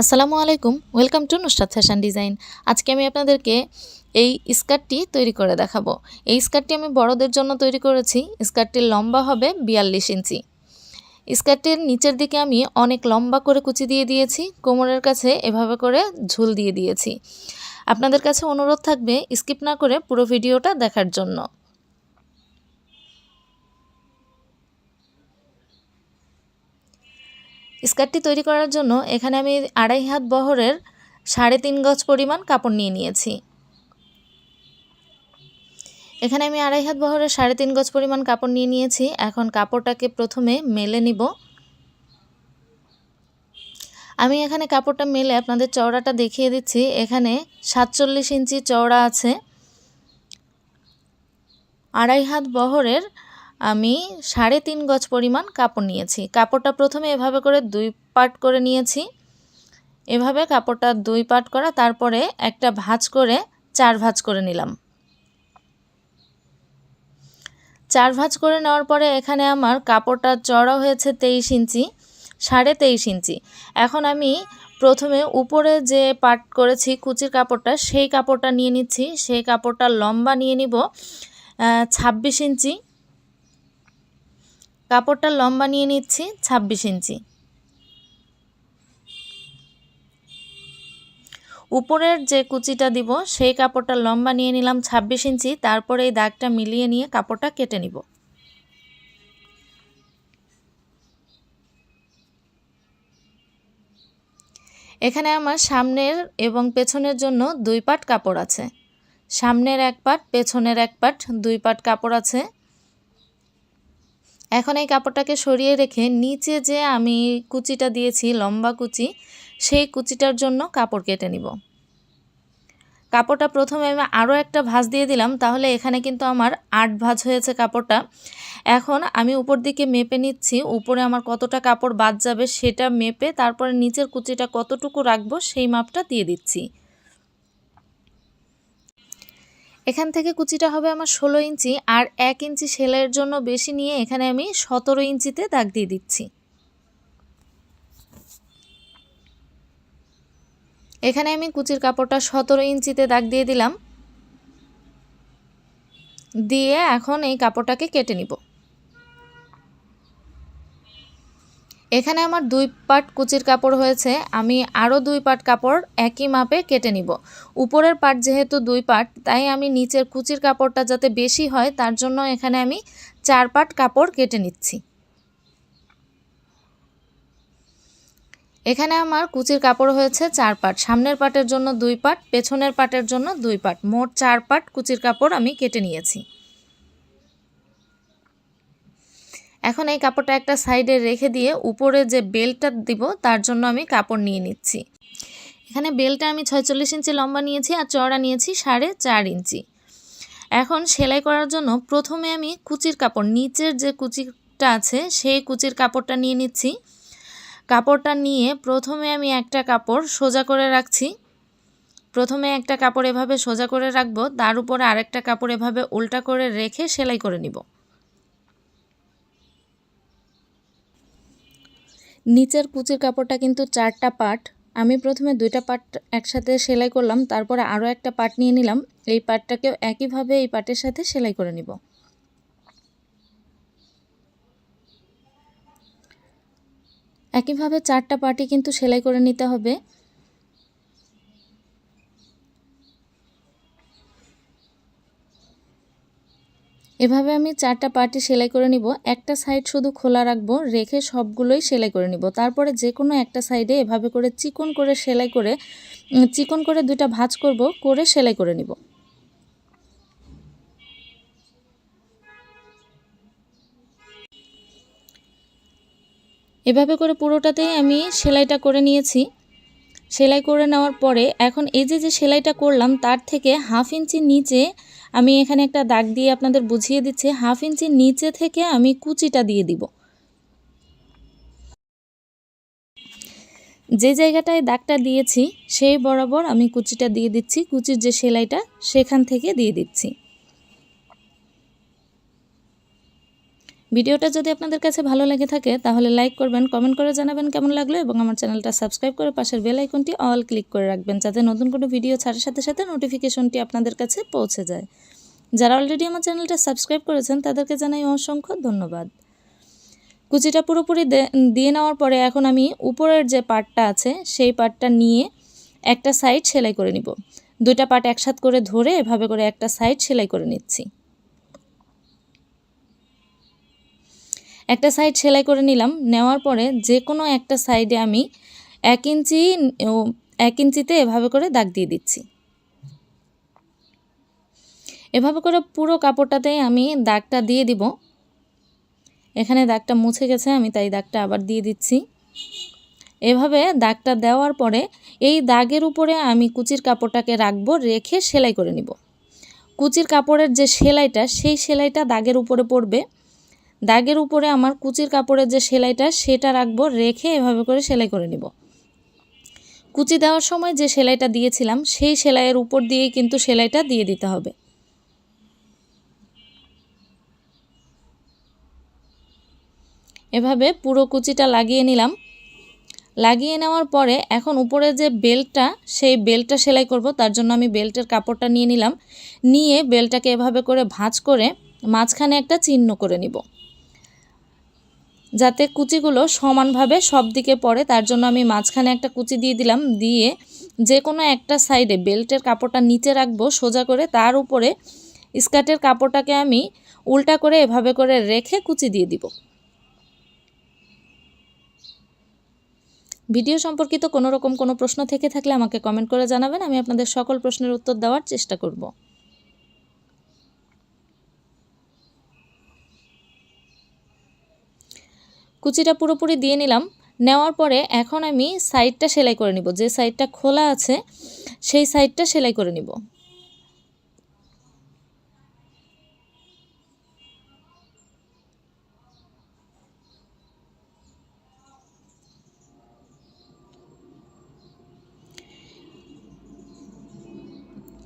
আসসালামু আলাইকুম, welcome to Nusrat fashion design. আজকে আমি আপনাদেরকে এই স্কার্টটি তৈরি করে দেখাবো। এই স্কার্টটি আমি বড়দের জন্য তৈরি করেছি। স্কার্টটির লম্বা হবে বিয়াল্লিশ ইঞ্চি। স্কার্টটির নিচের দিকে আমি অনেক লম্বা করে কুচি দিয়ে দিয়েছি। কোমরের কাছে এভাবে করে ঝুল দিয়ে দিয়েছি। আপনাদের কাছে অনুরোধ থাকবে স্কিপ না করে পুরো ভিডিওটা দেখার জন্য। স্কার্টটি তৈরি করার জন্য এখানে আমি আড়াই হাত বহরের সাড়ে তিন গজ পরিমাণ কাপড় নিয়ে নিয়েছি। এখানে আমি আড়াই হাত বহরের সাড়ে তিন গজ পরিমাণ কাপড় নিয়ে নিয়েছি। এখন কাপড়টাকে প্রথমে মেলে নিব। আমি এখানে কাপড়টা মেলে আপনাদের চওড়াটা দেখিয়ে দিচ্ছি। এখানে সাতচল্লিশ ইঞ্চি চওড়া আছে। আড়াই হাত বহরের আমি সাড়ে তিন গজ পরিমাণ কাপড় নিয়েছি। কাপড়টা প্রথমে এভাবে করে দুই পার্ট করে নিয়েছি। এভাবে কাপড়টা দুই পার্ট করা, তারপরে একটা ভাঁজ করে চার ভাঁজ করে নিলাম। চার ভাঁজ করে নেওয়ার পরে এখানে আমার কাপড়টা চড়া হয়েছে তেইশ ইঞ্চি, সাড়ে তেইশ ইঞ্চি। এখন আমি প্রথমে উপরে যে পার্ট করেছি কুচির কাপড়টা, সেই কাপড়টা নিয়ে নিচ্ছি। সেই কাপড়টা লম্বা নিয়ে নিব ছাব্বিশ ইঞ্চি। কাপড়টা লম্বা নিয়ে নিচ্ছি ছাব্বিশ ইঞ্চি। উপরের যে কুচিটা দিব, সেই কাপড়টা লম্বা নিয়ে নিলাম ছাব্বিশ ইঞ্চি, তারপরে এই দাগটা মিলিয়ে নিয়ে কাপড়টা কেটে নিব। এখানে আমার সামনের এবং পেছনের জন্য দুই পাট কাপড় আছে। সামনের এক পাট, পেছনের এক পাট, দুই পাট কাপড় আছে। এখন এই কাপড়টাকে সরিয়ে রেখে নিচে যে আমি কুচিটা দিয়েছি, লম্বা কুচি, সেই কুচিটার জন্য কাপড় কেটে নিব। কাপড়টা প্রথমে আমি আরও একটা ভাঁজ দিয়ে দিলাম, তাহলে এখানে কিন্তু আমার আট ভাঁজ হয়েছে কাপড়টা। এখন আমি উপর দিকে মেপে নিচ্ছি, উপরে আমার কতটা কাপড় বাদ যাবে সেটা মেপে তারপরে নিচের কুচিটা কতটুকু রাখব সেই মাপটা দিয়ে দিচ্ছি। এখান থেকে কুচিটা হবে আমার ষোলো ইঞ্চি আর এক ইঞ্চি সেলাইয়ের জন্য বেশি নিয়ে এখানে আমি সতেরো ইঞ্চিতে দাগ দিয়ে দিচ্ছি। এখানে আমি কুচির কাপড়টা সতেরো ইঞ্চিতে দাগ দিয়ে দিলাম। দিয়ে এখন এই কাপড়টাকে কেটে নিব। এখানে আমার দুই পাট কুচির কাপড় হয়েছে, আমি আরও দুই পাট কাপড় একই মাপে কেটে নিব। উপরের পাট যেহেতু দুই পাট, তাই আমি নিচের কুচির কাপড়টা যাতে বেশি হয়, তার জন্য এখানে আমি চার পাট কাপড় কেটে নিচ্ছি। এখানে আমার কুচির কাপড় হয়েছে চার পাট, সামনের পাটের জন্য দুই পাট, পেছনের পাটের জন্য দুই পাট, মোট চার পাট কুচির কাপড় আমি কেটে নিয়েছি। এখন এই কাপড়টা একটা সাইডে রেখে দিয়ে উপরে যে বেলটা দিব, তার জন্য আমি কাপড় নিয়ে নিচ্ছি। এখানে বেলটা আমি ছয়চল্লিশ ইঞ্চি লম্বা নিয়েছি আর চড়া নিয়েছি সাড়ে চার ইঞ্চি। এখন সেলাই করার জন্য প্রথমে আমি কুচির কাপড়, নিচের যে কুচিটা আছে সেই কুচির কাপড়টা নিয়ে নিচ্ছি। কাপড়টা নিয়ে প্রথমে আমি একটা কাপড় সোজা করে রাখছি। প্রথমে একটা কাপড় এভাবে সোজা করে রাখব, তার উপরে আরেকটা কাপড় এভাবে উল্টা করে রেখে সেলাই করে নিব। নিচের কুচির কাপড়টা কিন্তু চারটা পার্ট আমি প্রথমে দুইটা পার্ট একসাথে সেলাই করলাম, তারপরে আরও একটা পার্ট নিয়ে নিলাম। এই পাটটাকেও একইভাবে এই পার্টের সাথে সেলাই করে নিব। একইভাবে চারটা পার্টই কিন্তু সেলাই করে নিতে হবে। এভাবে আমি চারটা পার্টি সেলাই করে নিব। একটা সাইড শুধু খোলা রাখব, রেখে সবগুলোই সেলাই করে নিব। তারপরে যে কোনো একটা সাইডে এভাবে করে চিকন করে সেলাই করে চিকন করে দুইটা ভাঁজ করব, করে সেলাই করে নিব। এভাবে করে পুরোটাতেই আমি সেলাইটা করে নিয়েছি। সেলাই করে নেওয়ার পরে এখন এই যে যে সেলাইটা করলাম, তার থেকে হাফ ইঞ্চি নিচে আমি এখানে একটা দাগ দিয়ে আপনাদের বুঝিয়ে দিচ্ছি। হাফ ইঞ্চি নিচে থেকে আমি কুচিটা দিয়ে দিব। যে জায়গাটায় দাগটা দিয়েছি, সেই বরাবর আমি কুচিটা দিয়ে দিচ্ছি। কুচির যে সেলাইটা, সেখান থেকে দিয়ে দিচ্ছি। ভিডিওটা যদি আপনাদের কাছে ভালো লেগে থাকে, তাহলে লাইক করবেন কমেন্ট করে জানাবেন কেমন লাগল এবং আমার চ্যানেলটা সাবস্ক্রাইব করে পাশের বেল আইকনটি অল ক্লিক করে রাখবেন যাতে নতুন কোনো ভিডিও ছাড়ার সাথে সাথে নোটিফিকেশনটি আপনাদের কাছে পৌঁছে যায়। যারা অলরেডি আমার চ্যানেলটা সাবস্ক্রাইব করেছেন, তাদেরকে জানাই অসংখ্য ধন্যবাদ। কুচিটা পুরোপুরি দিয়ে নেওয়ার পরে এখন আমি উপরের যে পার্টটা আছে, সেই পার্টটা নিয়ে একটা সাইড সেলাই করে নিব। দুইটা পার্ট একসাথ করে ধরে এভাবে করে একটা সাইড সেলাই করে নিচ্ছি। একটা সাইড সেলাই করে নিলাম। নেওয়ার পরে যে কোনো একটা সাইডে আমি এক ইঞ্চি এক ইঞ্চিতে এভাবে করে দাগ দিয়ে দিচ্ছি। এভাবে করে পুরো কাপড়টাতে আমি দাগটা দিয়ে দিব। এখানে দাগটা মুছে গেছে, আমি তাই দাগটা আবার দিয়ে দিচ্ছি। এভাবে দাগটা দেওয়ার পরে এই দাগের উপরে আমি কুচির কাপড়টাকে রাখব, রেখে সেলাই করে নিব। কুচির কাপড়ের যে সেলাইটা, সেই সেলাইটা দাগের উপরে পড়বে। দাগের উপরে আমার কুচির কাপড়ের যে সেলাইটা, সেটা রাখব, রেখে এভাবে করে সেলাই করে নিব। কুচি দেওয়ার সময় যে সেলাইটা দিয়েছিলাম, সেই সেলাইয়ের উপর দিয়েই কিন্তু সেলাইটা দিয়ে দিতে হবে। এভাবে পুরো কুচিটা লাগিয়ে নিলাম। লাগিয়ে নেওয়ার পরে এখন উপরে যে বেল্টটা, সেই বেল্টটা সেলাই করব। তার জন্য আমি বেল্টের কাপড়টা নিয়ে নিলাম। নিয়ে বেল্টটাকে এভাবে করে ভাঁজ করে মাঝখানে একটা চিহ্ন করে নিব। যাতে কুচিগুলো সমানভাবে সব দিকে পড়ে, তার জন্য আমি মাঝখানে একটা কুচি দিয়ে দিলাম, দিয়ে যে কোনো একটা সাইডে বেল্টের কাপড়টা নিচে রাখব সোজা করে, তার উপরে স্কার্টের কাপড়টাকে আমি উল্টা করে এভাবে করে রেখে কুচি দিয়ে দিব। ভিডিও সম্পর্কিত কোনো রকম কোনো প্রশ্ন থেকে থাকলে আমাকে কমেন্ট করে জানাবেন, আমি আপনাদের সকল প্রশ্নের উত্তর দেওয়ার চেষ্টা করব। কুচিটা পুরোপুরি দিয়ে নিলাম। নেওয়ার পরে এখন আমি সাইডটা সেলাই করে নিব। যে সাইডটা খোলা আছে, সেই সাইডটা সেলাই করে নিব।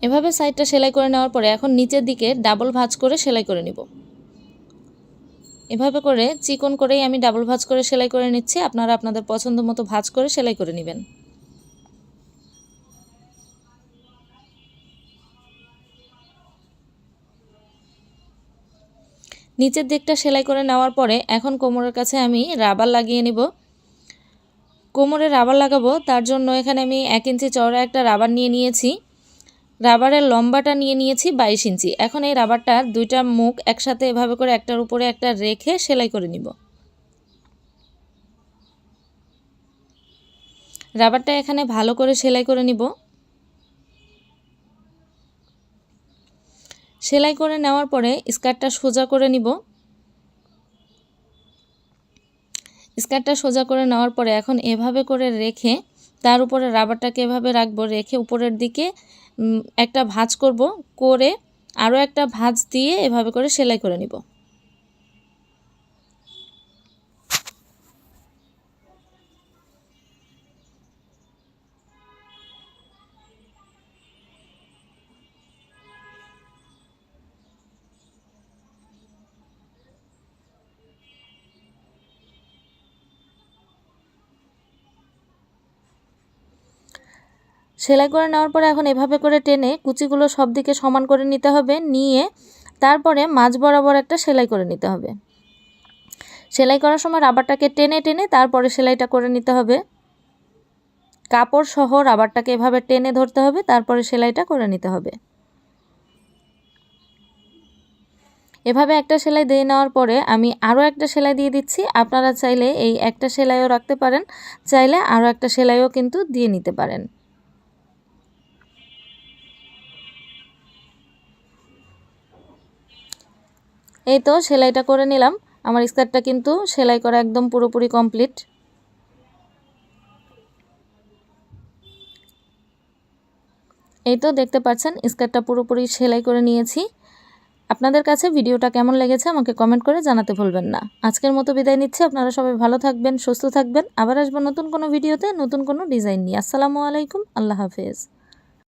এভাবে সাইডটা সেলাই করে নেওয়ার পরে এখন নিচের দিকে ডাবল ভাঁজ করে সেলাই করে নিব। এভাবে করে চিকন করেই আমি ডাবল ভাঁজ করে সেলাই করে নিচ্ছি। আপনারা আপনাদের পছন্দ মতো ভাঁজ করে সেলাই করে নেবেন। নিচের দিকটা সেলাই করে নেওয়ার পরে এখন কোমরের কাছে আমি রাবার লাগিয়ে নিব। কোমরে রাবার লাগাবো, তার জন্য এখানে আমি এক ইঞ্চি চওড়া একটা রাবার নিয়ে নিয়েছি। রাবারের লম্বাটা নিয়ে নিয়েছি বাইশ ইঞ্চি। এখন এই রাবারটার দুইটা মুখ একসাথে এভাবে করে একটার উপরে একটা রেখে সেলাই করে নিব। রাবারটা এখানে ভালো করে সেলাই করে নিব। সেলাই করে নেওয়ার পরে স্কার্টটা সোজা করে নিব। স্কার্টটা সোজা করে নেওয়ার পরে এখন এভাবে করে রেখে তার উপরে রাবারটাকে এভাবে রাখব, রেখে উপরের দিকে একটা ভাঁজ করব করে আরও একটা ভাঁজ দিয়ে এভাবে করে সেলাই করে নিব। সেলাই করে নেওয়ার পরে এখন এভাবে করে টেনে কুচিগুলো সব দিকে সমান করে নিতে হবে, নিয়ে তারপরে মাঝ বরাবর একটা সেলাই করে নিতে হবে। সেলাই করার সময় রাবারটাকে টেনে টেনে তারপরে সেলাইটা করে নিতে হবে। কাপড় সহ রাবারটাকে এভাবে টেনে ধরতে হবে, তারপরে সেলাইটা করে নিতে হবে। এভাবে একটা সেলাই দিয়ে নেওয়ার পরে আমি আরও একটা সেলাই দিয়ে দিচ্ছি। আপনারা চাইলে এই একটা সেলাইও রাখতে পারেন, চাইলে আরও একটা সেলাইও কিন্তু দিয়ে নিতে পারেন। এই তো সেলাইটা করে নিলাম। আমার স্কার্টটা কিন্তু সেলাই করা একদম পুরোপুরি কমপ্লিট। এই তো দেখতে পাচ্ছেন, স্কার্টটা পুরোপুরি সেলাই করে নিয়েছি। আপনাদের কাছে ভিডিওটা কেমন লেগেছে আমাকে কমেন্ট করে জানাতে ভুলবেন না। আজকের মতো বিদায় নিচ্ছি, আপনারা সবাই ভালো থাকবেন, সুস্থ থাকবেন। আবার আসব নতুন কোনো ভিডিওতে, নতুন কোনো ডিজাইন নিয়ে। আসসালামু আলাইকুম, আল্লাহ হাফেজ।